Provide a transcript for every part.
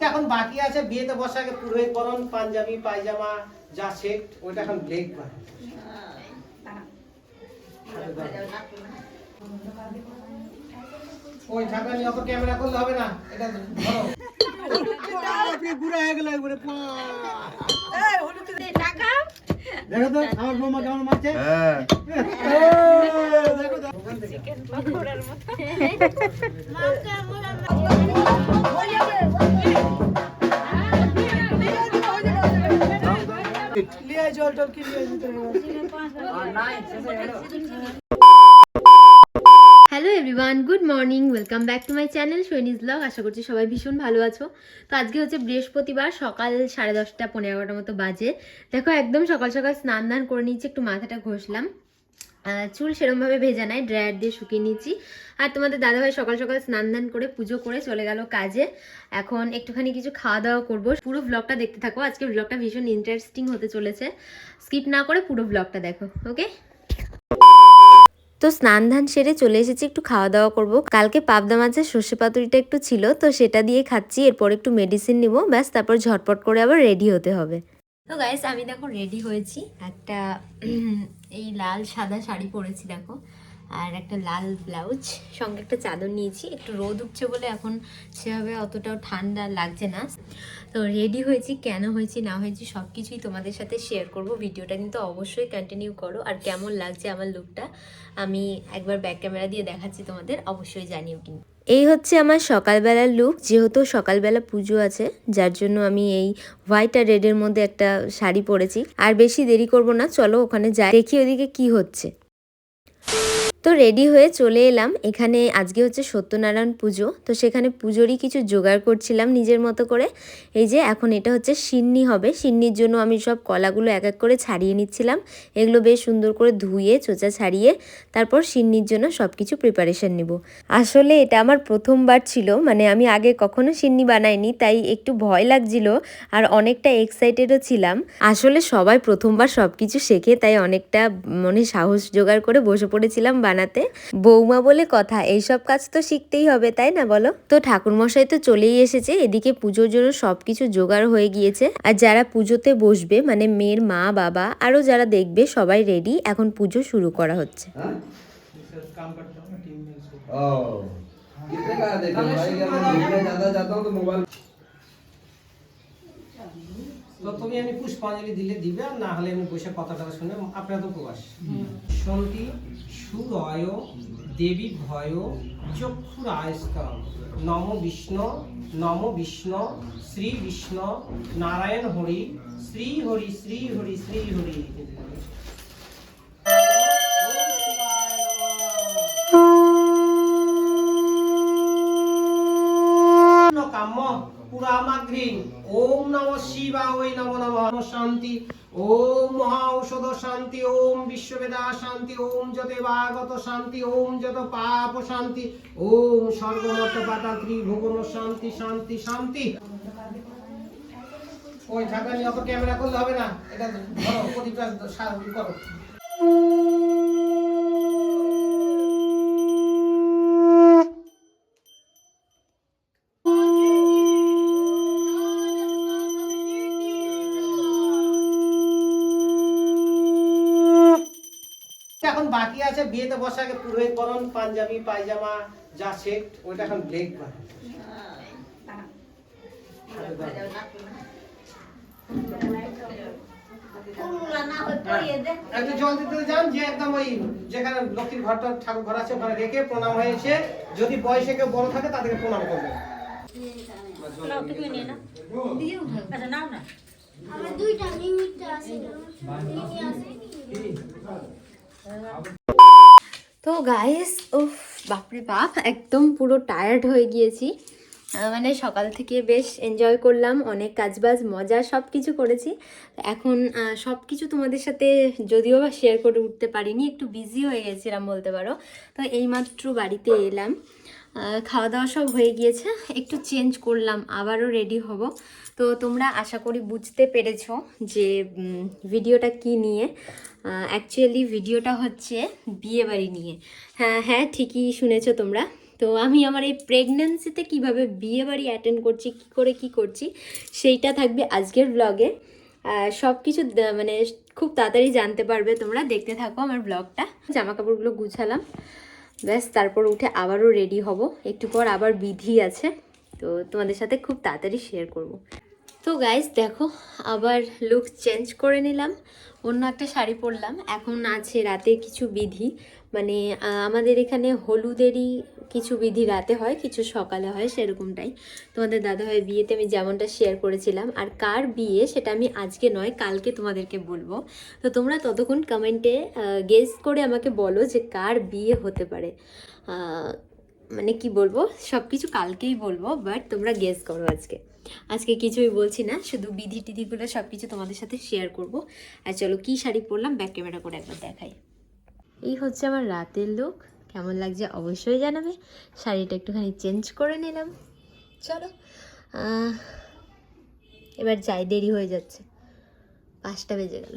এখন বাকি আছে বিয়েতে বসে আগে পুরোহিতকরণ পাঞ্জাবি, পায়জামা, যা সেট ওইটা এখন ব্লেক ওই ঢাকা নিয়ে অত ক্যামেরা করলে হবে না, এটা ধরো। আপনি বুড়া হয়ে গেল একবারে দেখো তো আমার বৌমা কেমন মারছে? হ্যাঁ। দেখো তো। Morning welcome back to my channel সৈনিজ blog আশা করছি সবাই ভীষণ ভালো আছো। তো আজকে হচ্ছে বৃহস্পতিবার, সকাল সাড়ে দশটা, পনেরো এগারোটার মতো বাজে। দেখো, একদম সকাল সকাল স্নান দান করে নিচ্ছি একটু মাথাটা ঘষলাম। চুল সেরমভাবে ভেজা নাই, ড্রায়ার দিয়ে শুকিয়ে নিচ্ছি আর তোমাদের দাদাভাই সকাল সকাল স্নান দান করে পুজো করে চলে গেল কাজে। এখন একটুখানি কিছু খাওয়া দাওয়া করব। পুরো ব্লগটা দেখতে থাকো। আজকে ব্লগটা ভীষণ ইন্টারেস্টিং হতে চলেছে। স্কিপ না করে পুরো ব্লগটা দেখো ওকে তো স্নান ধান সেরে চলে এসেছি, একটু খাওয়া দাওয়া করব। কালকে পাবদা মাছের সর্ষে পাতুরিটা একটু ছিল, তো সেটা দিয়ে খাচ্ছি, এরপর একটু মেডিসিন নিব, ব্যাস, তারপর ঝটপট করে আবার রেডি হতে হবে। তো গাইস আমি দেখো রেডি হয়েছি, একটা এই লাল সাদা শাড়ি পরেছি দেখো, আর একটা লাল ব্লাউজ, সঙ্গে একটা চাদর নিয়েছি, একটু রোদ উঠছে বলে এখন সেভাবে অতটাও ঠান্ডা লাগছে না। তো রেডি হয়েছি, কেন হয়েছি, না হয়েছি সব কিছুই তোমাদের সাথে শেয়ার করব। ভিডিওটা কিন্তু অবশ্যই কন্টিনিউ করো। আর কেমন লাগছে আমার লুকটা আমি একবার ব্যাক ক্যামেরা দিয়ে দেখাচ্ছি তোমাদের, অবশ্যই জানিও কিন্তু। এই হচ্ছে আমার সকালবেলার লুক যেহেতু সকালবেলা পুজো আছে, যার জন্য আমি এই হোয়াইট আর রেডের মধ্যে একটা শাড়ি পরেছি। আর বেশি দেরি করব না, চলো ওখানে যাই, দেখি ওদিকে কি হচ্ছে। তো রেডি হয়ে চলে এলাম। এখানে আজকে হচ্ছে সত্যনারায়ণ পুজো। তো সেখানে পুজোরই কিছু জোগাড় করছিলাম নিজের মতো করে। এই যে এখন এটা হচ্ছে সিন্নি হবে। সিন্নির জন্য আমি সব কলাগুলো এক এক করে ছাড়িয়ে নিচ্ছিলাম। এগুলো বেশ সুন্দর করে ধুয়ে, চোচা ছাড়িয়ে তারপর সিন্নির জন্য সব কিছু প্রিপারেশন নিব। আসলে এটা আমার প্রথমবার ছিল। মানে আমি আগে কখনো সিন্নি বানাইনি, তাই একটু ভয় লাগছিল আর অনেকটা এক্সাইটেডও ছিলাম। আসলে সবাই প্রথমবার সব কিছু শেখে, তাই অনেকটা, মনে সাহস জোগাড় করে বসে পড়েছিলাম বানাতে। বৌমা বলে কথা এইসব কাজ তো শিখতেই হবে তাই না বলো? তো ঠাকুরমশাই তো চলেই এসেছে এদিকে পুজোর জন্য সবকিছু জোগাড় হয়ে গিয়েছে। আর যারা পুজোতে বসবে মানে মেয়ের মা বাবা আরও যারা দেখবে সবাই রেডি এখন পুজো শুরু করা হচ্ছে। হ্যাঁ? তো তুমি আমি পুষ্পাঞ্জলি দিলে দিবে আর না হলে আমি বসে কথাটা শুনে আপনার তো প্রবাস শুনতি সুরয় দেবী ভয় চক্ষুরায়স্তম নম বিষ্ণু নম বিষ্ণু শ্রী বিষ্ণু নারায়ণ হরি শ্রী হরি শ্রী হরি শ্রী হরি। ওম নম শিবা ওই নম নম। শান্তি। ওম মহা ঔষধ শান্তি। ওম বিশ্ববেদা শান্তি, ওম যত বাগত শান্তি, ওম যত পাপ শান্তি, ওম সর্বমত পাতা ত্রিভুবন শান্তি শান্তি শান্তি। ওই ঢাকা নিয়ে অত ক্যামেরা করলে হবে না। এটা ধরো প্রদীপটা করো। এখন বাকি আছে বিয়েতে বসে আগে পুরোহিতকরণ পাঞ্জাবি পায়জামা যা সেট ওইটা এখন ব্লেক বাকি একটু জল দিতে যান যে একদম ওই যেখানে লক্ষ্মীর ঘরটা ঠাকুর ঘর আছে ওখানে রেখে প্রণাম হয়েছে যদি বয়সে কেউ বড় থাকে তাদেরকে প্রণাম করবে দুইটা আছে আছে তো গাইস উফ, বাপরে বাপ, একদম পুরো টায়ার্ড হয়ে গিয়েছি। মানে সকাল থেকে বেশ এনজয় করলাম, অনেক কাজবাজ, মজা সব কিছু করেছি। এখন সব কিছু তোমাদের সাথে যদিও বা শেয়ার করে উঠতে পারিনি, একটু বিজি হয়ে গেছিলাম বলতে পারো। তো এইমাত্র বাড়িতে এলাম। খাওয়া দাওয়া সব হয়ে গিয়েছে। একটু চেঞ্জ করলাম, আবারও রেডি হব। তো তোমরা আশা করি বুঝতে পেরেছ যে ভিডিওটা কি নিয়ে। অ্যাকচুয়ালি ভিডিওটা হচ্ছে বিয়েবাড়ি নিয়ে। হ্যাঁ হ্যাঁ ঠিকই শুনেছো তোমরা। তো আমি আমার এই প্রেগনেন্সিতে কীভাবে বিয়েবাড়ি অ্যাটেন্ড করছি, কি করে কি করছি, সেইটা থাকবে আজকের ব্লগে সব কিছু মানে খুব তাড়াতাড়ি জানতে পারবে তোমরা। দেখতে থাকো আমার ব্লগটা জামা কাপড়গুলো গুছালাম। ব্যাস, তারপর উঠে আবারও রেডি হব। একটু পর আবার বিধি আছে, তো তোমাদের সাথে খুব তাড়াতাড়ি শেয়ার করব। তো গাইজ দেখো, আবার লুক চেঞ্জ করে নিলাম। অন্য একটা শাড়ি পরলাম। এখন আছে রাতে কিছু বিধি। মানে আমাদের এখানে হলুদেরই কিছু বিধি রাতে হয়, কিছু সকালে হয়, সেরকমটাই। তোমাদের দাদাভাই বিয়েতে আমি যেমনটা শেয়ার করেছিলাম, আর কার বিয়ে সেটা আমি আজকে নয়, কালকে তোমাদেরকে বলব। তো তোমরা ততক্ষণ কমেন্টে গেস করে আমাকে বলো যে কার বিয়ে হতে পারে। মানে কি বলব সব কিছু কালকেই বলব বাট তোমরা গেস করো আজকে। আজকে কিছুই বলছি না, শুধু বিধি টিধিগুলো সব কিছু তোমাদের সাথে শেয়ার করব। আর চলো কি শাড়ি পরলাম ব্যাক ক্যামেরা করে একবার দেখাই। এই হচ্ছে আমার রাতের লুক কেমন লাগছে অবশ্যই জানাবে। শাড়িটা একটুখানি চেঞ্জ করে নিলাম। চলো এবার যাই, দেরি হয়ে যাচ্ছে। পাঁচটা বেজে গেল।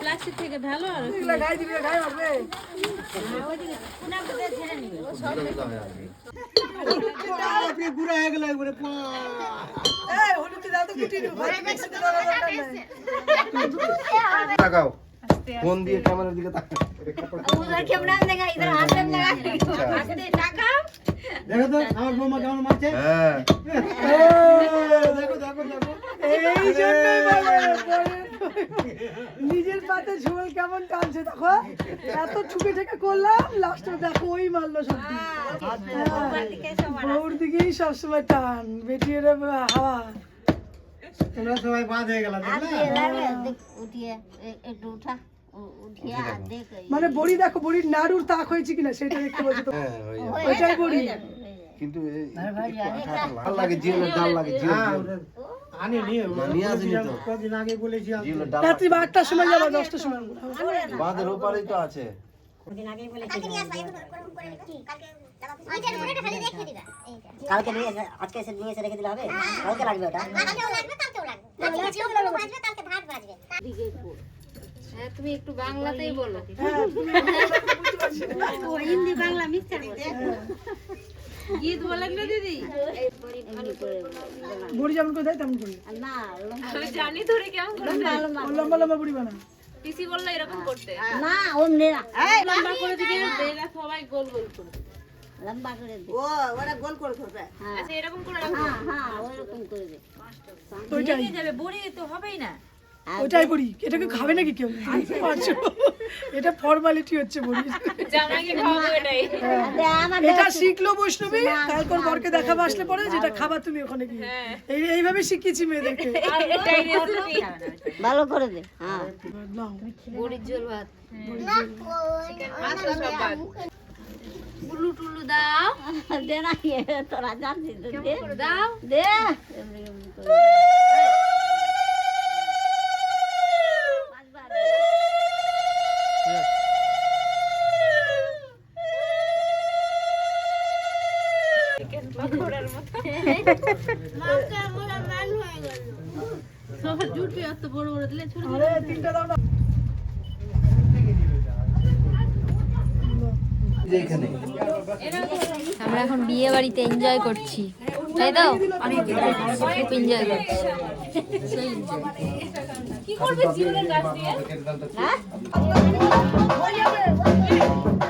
প্লাস্টিক থেকে ভালো আর গুড়া হয়ে গেল একবারে তাকাও ফোন দিয়ে ক্যামেরার দিকে তাকাও। দেখো তো আমার বৌমা কেমন মারছে? হ্যাঁ। দেখো দেখো দেখো। এই জন্যই নিজের পাতে ঝোল কেমন টানছে দেখো? এত ঠুকে ঠেকে করলাম লাস্টে দেখো ওই মারলো সত্যি। বউর দিকেই সবসময় টান বেটিয়ে হাওয়া। তোমরা সবাই বাদ হয়ে গেল দেখলে? উঠিয়ে একটু উঠা। দেখ মানে বড়ি দেখো বড়ির নাড়ুর তাক হয়েছে কিনা সেটা দেখতে পাচ্ছি তো। হ্যাঁ হয়ে। ওইটাই বড়ি। কিন্তু লাগে জিওলের ডাল লাগে হ্যাঁ জিও। ওটা আনি নিয়ে নিয়ে আসিনি তো। কদিন আগে বলেছি আমি। জিওলের ডাল রাত্রি বারোটার সময় যাব দশটার সময় বাঁধের ওপারেই তো আছে। কালকে নিয়ে এসে- আজকে এসে নিয়ে এসে রেখে দিলে হবে? কালকে লাগবে ওটা? হ্যাঁ তুমি একটু বাংলাতেই বলো। হিন্দি বাংলা মিক্সচার করে গীত বলেন না দিদি। বড়ি যেমন করে তেমন করি। না জানি ধরে কেমন করে লম্বা লম্বা বড়ি বানা। পিসি বলল এরকম করতে। না অমনি না লম্বা করে দিকে এরা সবাই গোল গোল করে। লম্বা করে দে। আচ্ছা এরকম করে রাখো। হ্যাঁ হ্যাঁ ওইরকম করে দে। ওইটাই। যাবে বড়ি তো হবেই না। ওইটাই বড়ি এটাকে খাবে নাকি কেউ? পারছ এটা ফর্মালিটি হচ্ছে বড়ি দে আমার এটা শিখলো বৈষ্ণবী তারপর বরকে দেখাবো আসলে পরে যেটা খাবার তুমি ওখানে গিয়ে। এই এইভাবে শিখিয়েছি মেয়েদেরকে। ভালো করে দে হ্যাঁ। বড়ির ঝোল ভাত। মাছ টুলু টুলু দাও। দে না তোরা জানছিস দে। দাও? দে। জুটবে এত বড় বড় দিলে ছোট তিনটা দাও না এই যে এখানে আমরা এখন বিয়ে বাড়িতে এনজয় করছি। তাই তো? খুব এনজয় করছি। করবে জীবনের গাছ দিয়ে। গরম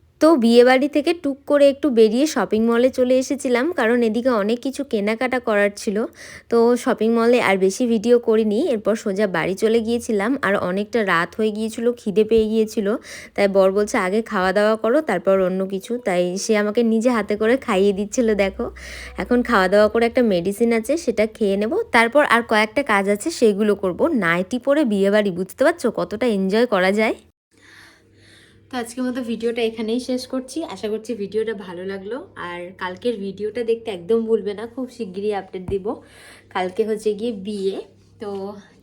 তো বিয়েবাড়ি থেকে টুক করে একটু বেরিয়ে শপিং মলে চলে এসেছিলাম, কারণ এদিকে অনেক কিছু কেনাকাটা করার ছিল। তো শপিং মলে আর বেশি ভিডিও করিনি, এরপর সোজা বাড়ি চলে গিয়েছিলাম, আর অনেকটা রাত হয়ে গিয়েছিল, খিদে পেয়ে গিয়েছিল। তাই বর বলছে, আগে খাওয়া দাওয়া করো, তারপর অন্য কিছু। তাই সে আমাকে নিজে হাতে করে খাইয়ে দিচ্ছিল, দেখো। এখন খাওয়া দাওয়া করে একটা মেডিসিন আছে, সেটা খেয়ে নেব। তারপর আর কয়েকটা কাজ আছে, সেগুলো করব। নাইটি পরে বিয়েবাড়ি, বুঝতে পারছ? কতটা এনজয় করা যায়। তো আজকের মতো ভিডিওটা এখানেই শেষ করছি। আশা করছি ভিডিওটা ভালো লাগল। আর কালকের ভিডিওটা দেখতে একদম ভুলবে না, খুব শিগগিরই আপডেট দিব। কালকে হচ্ছে গিয়ে বিয়ে। তো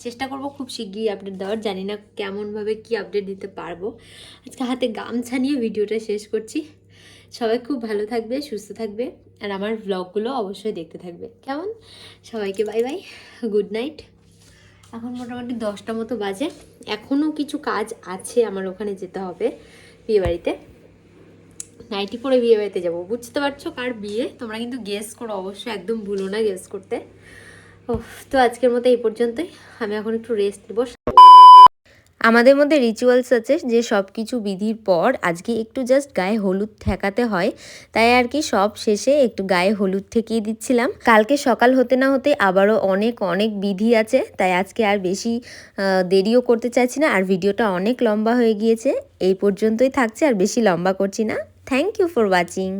চেষ্টা করব খুব শিগগিরই আপডেট দেওয়ার। জানি না কেমনভাবে কি আপডেট দিতে পারব। আজকে হাতে গামছা নিয়ে ভিডিওটা শেষ করছি। সবাই খুব ভালো থাকবে, সুস্থ থাকবে। আর আমার ব্লগগুলো অবশ্যই দেখতে থাকবে। কেমন? সবাইকে বাই বাই গুড নাইট এখন মোটামুটি দশটা মতো বাজে। এখনও কিছু কাজ আছে আমার ওখানে যেতে হবে বিয়েবাড়িতে নাইটি পরে বিয়েবাড়িতে যাব। বুঝতে পারছ কার বিয়ে? তোমরা কিন্তু গেস করো, অবশ্যই একদম ভুলো না গেস করতে। ও তো আজকের মতো এই পর্যন্তই। আমি এখন একটু রেস্ট নেব। আমাদের মধ্যে রিচুয়ালস আছে যে সব কিছু বিধির পর আজকে একটু জাস্ট গায়ে হলুদ ঠেকাতে হয়। তাই আর কি সব শেষে একটু গায়ে হলুদ ঠেকিয়ে দিচ্ছিলাম। কালকে সকাল হতে না হতে আবারও অনেক অনেক বিধি আছে। তাই আজকে আর বেশি দেরিও করতে চাইছি না। আর ভিডিওটা অনেক লম্বা হয়ে গিয়েছে। এই পর্যন্তই থাকছে। আর বেশি লম্বা করছি না। Thank you for watching